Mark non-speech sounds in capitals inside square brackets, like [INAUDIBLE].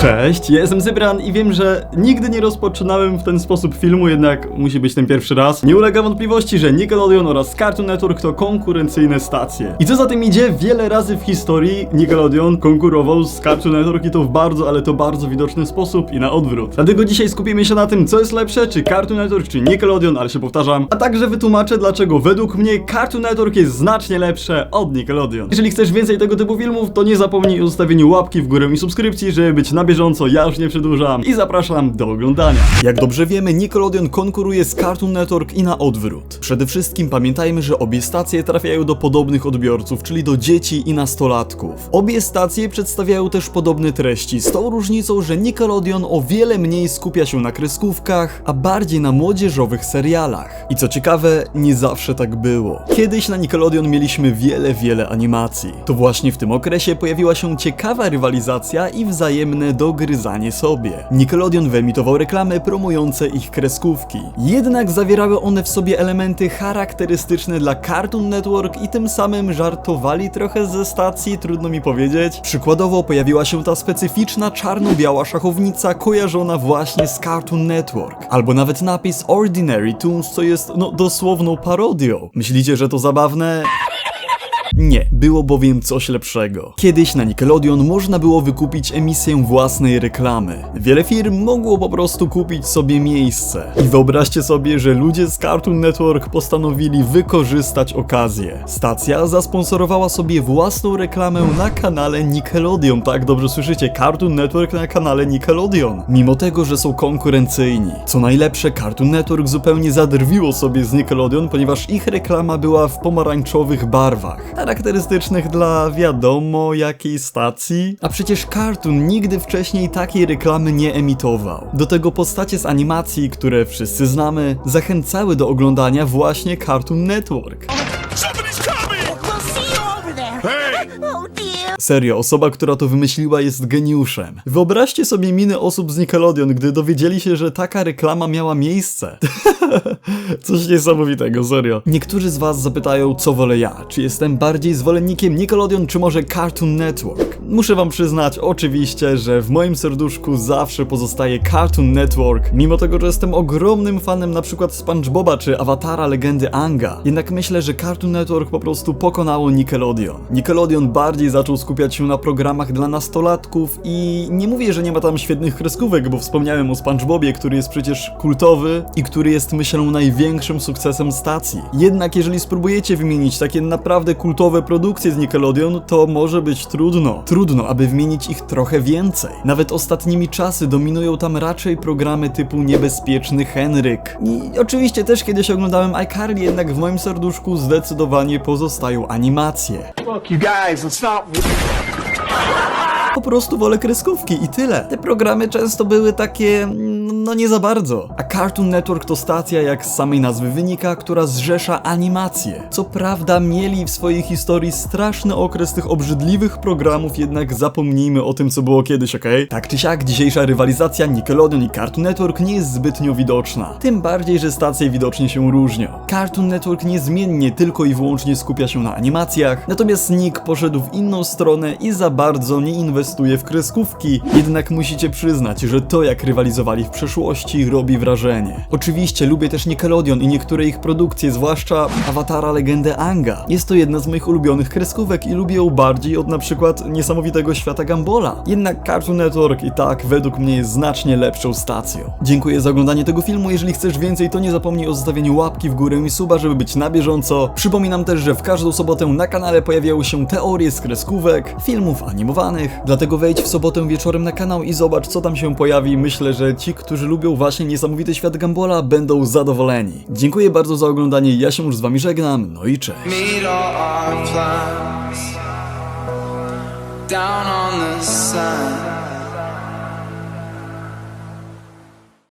Cześć, ja jestem Zybran i wiem, że nigdy nie rozpoczynałem w ten sposób filmu, jednak musi być ten pierwszy raz. Nie ulega wątpliwości, że Nickelodeon oraz Cartoon Network to konkurencyjne stacje. I co za tym idzie, wiele razy w historii Nickelodeon konkurował z Cartoon Network i to w bardzo, ale to bardzo widoczny sposób i na odwrót. Dlatego dzisiaj skupimy się na tym, co jest lepsze, czy Cartoon Network, czy Nickelodeon, ale się powtarzam, a także wytłumaczę, dlaczego według mnie Cartoon Network jest znacznie lepsze od Nickelodeon. Jeżeli chcesz więcej tego typu filmów, to nie zapomnij o zostawieniu łapki w górę i subskrypcji, żeby być na bieżąco, ja już nie przedłużam i zapraszam do oglądania. Jak dobrze wiemy, Nickelodeon konkuruje z Cartoon Network i na odwrót. Przede wszystkim pamiętajmy, że obie stacje trafiają do podobnych odbiorców, czyli do dzieci i nastolatków. Obie stacje przedstawiają też podobne treści, z tą różnicą, że Nickelodeon o wiele mniej skupia się na kreskówkach, a bardziej na młodzieżowych serialach. I co ciekawe, nie zawsze tak było. Kiedyś na Nickelodeon mieliśmy wiele, wiele animacji. To właśnie w tym okresie pojawiła się ciekawa rywalizacja i wzajemne dogryzanie sobie. Nickelodeon wyemitował reklamy promujące ich kreskówki. Jednak zawierały one w sobie elementy charakterystyczne dla Cartoon Network i tym samym żartowali trochę ze stacji, trudno mi powiedzieć. Przykładowo pojawiła się ta specyficzna czarno-biała szachownica kojarzona właśnie z Cartoon Network. Albo nawet napis Ordinary Toons, co jest no dosłowną parodią. Myślicie, że to zabawne? Nie, było bowiem coś lepszego. Kiedyś na Nickelodeon można było wykupić emisję własnej reklamy. Wiele firm mogło po prostu kupić sobie miejsce. I wyobraźcie sobie, że ludzie z Cartoon Network postanowili wykorzystać okazję. Stacja zasponsorowała sobie własną reklamę na kanale Nickelodeon. Tak, dobrze słyszycie, Cartoon Network na kanale Nickelodeon. Mimo tego, że są konkurencyjni. Co najlepsze, Cartoon Network zupełnie zadrwiło sobie z Nickelodeon, ponieważ ich reklama była w pomarańczowych barwach charakterystycznych dla wiadomo jakiej stacji. A przecież Cartoon nigdy wcześniej takiej reklamy nie emitował. Do tego postacie z animacji, które wszyscy znamy, zachęcały do oglądania właśnie Cartoon Network. Serio, osoba, która to wymyśliła jest geniuszem. Wyobraźcie sobie miny osób z Nickelodeon, gdy dowiedzieli się, że taka reklama miała miejsce. [LAUGHS] Coś niesamowitego, serio. Niektórzy z was zapytają, co wolę ja. Czy jestem bardziej zwolennikiem Nickelodeon, czy może Cartoon Network? Muszę wam przyznać, oczywiście, że w moim serduszku zawsze pozostaje Cartoon Network, mimo tego, że jestem ogromnym fanem na przykład SpongeBoba czy Awatara Legendy Anga. Jednak myślę, że Cartoon Network po prostu pokonało Nickelodeon. Nickelodeon bardziej zaczął skupiać się na programach dla nastolatków i nie mówię, że nie ma tam świetnych kreskówek, bo wspomniałem o SpongeBobie, który jest przecież kultowy i który jest myślę największym sukcesem stacji. Jednak jeżeli spróbujecie wymienić takie naprawdę kultowe produkcje z Nickelodeon, to może być trudno. Trudno, aby wymienić ich trochę więcej. Nawet ostatnimi czasy dominują tam raczej programy typu Niebezpieczny Henryk. I oczywiście też kiedyś oglądałem iCarly, jednak w moim serduszku zdecydowanie pozostają animacje. Look, you guys, let's not. Po prostu wolę kreskówki i tyle. Te programy często były takie, mm, no nie za bardzo. A Cartoon Network to stacja, jak z samej nazwy wynika, która zrzesza animacje. Co prawda mieli w swojej historii straszny okres tych obrzydliwych programów, jednak zapomnijmy o tym, co było kiedyś, okej? Tak czy siak, dzisiejsza rywalizacja Nickelodeon i Cartoon Network nie jest zbytnio widoczna. Tym bardziej, że stacje widocznie się różnią. Cartoon Network niezmiennie tylko i wyłącznie skupia się na animacjach, natomiast Nick poszedł w inną stronę i za bardzo nie inwestuje w kreskówki. Jednak musicie przyznać, że to jak rywalizowali w przeszłości robi wrażenie. Oczywiście lubię też Nickelodeon i niektóre ich produkcje, zwłaszcza Awatara Legendę Anga. Jest to jedna z moich ulubionych kreskówek i lubię ją bardziej od na przykład niesamowitego świata Gambola. Jednak Cartoon Network i tak według mnie jest znacznie lepszą stacją. Dziękuję za oglądanie tego filmu. Jeżeli chcesz więcej, to nie zapomnij o zostawieniu łapki w górę i suba, żeby być na bieżąco. Przypominam też, że w każdą sobotę na kanale pojawiają się teorie z kreskówek, filmów animowanych, dlatego wejdź w sobotę wieczorem na kanał i zobacz co tam się pojawi. Myślę, że ci, którzy lubią właśnie niesamowity świat Gambola będą zadowoleni. Dziękuję bardzo za oglądanie, ja się już z wami żegnam, no i cześć.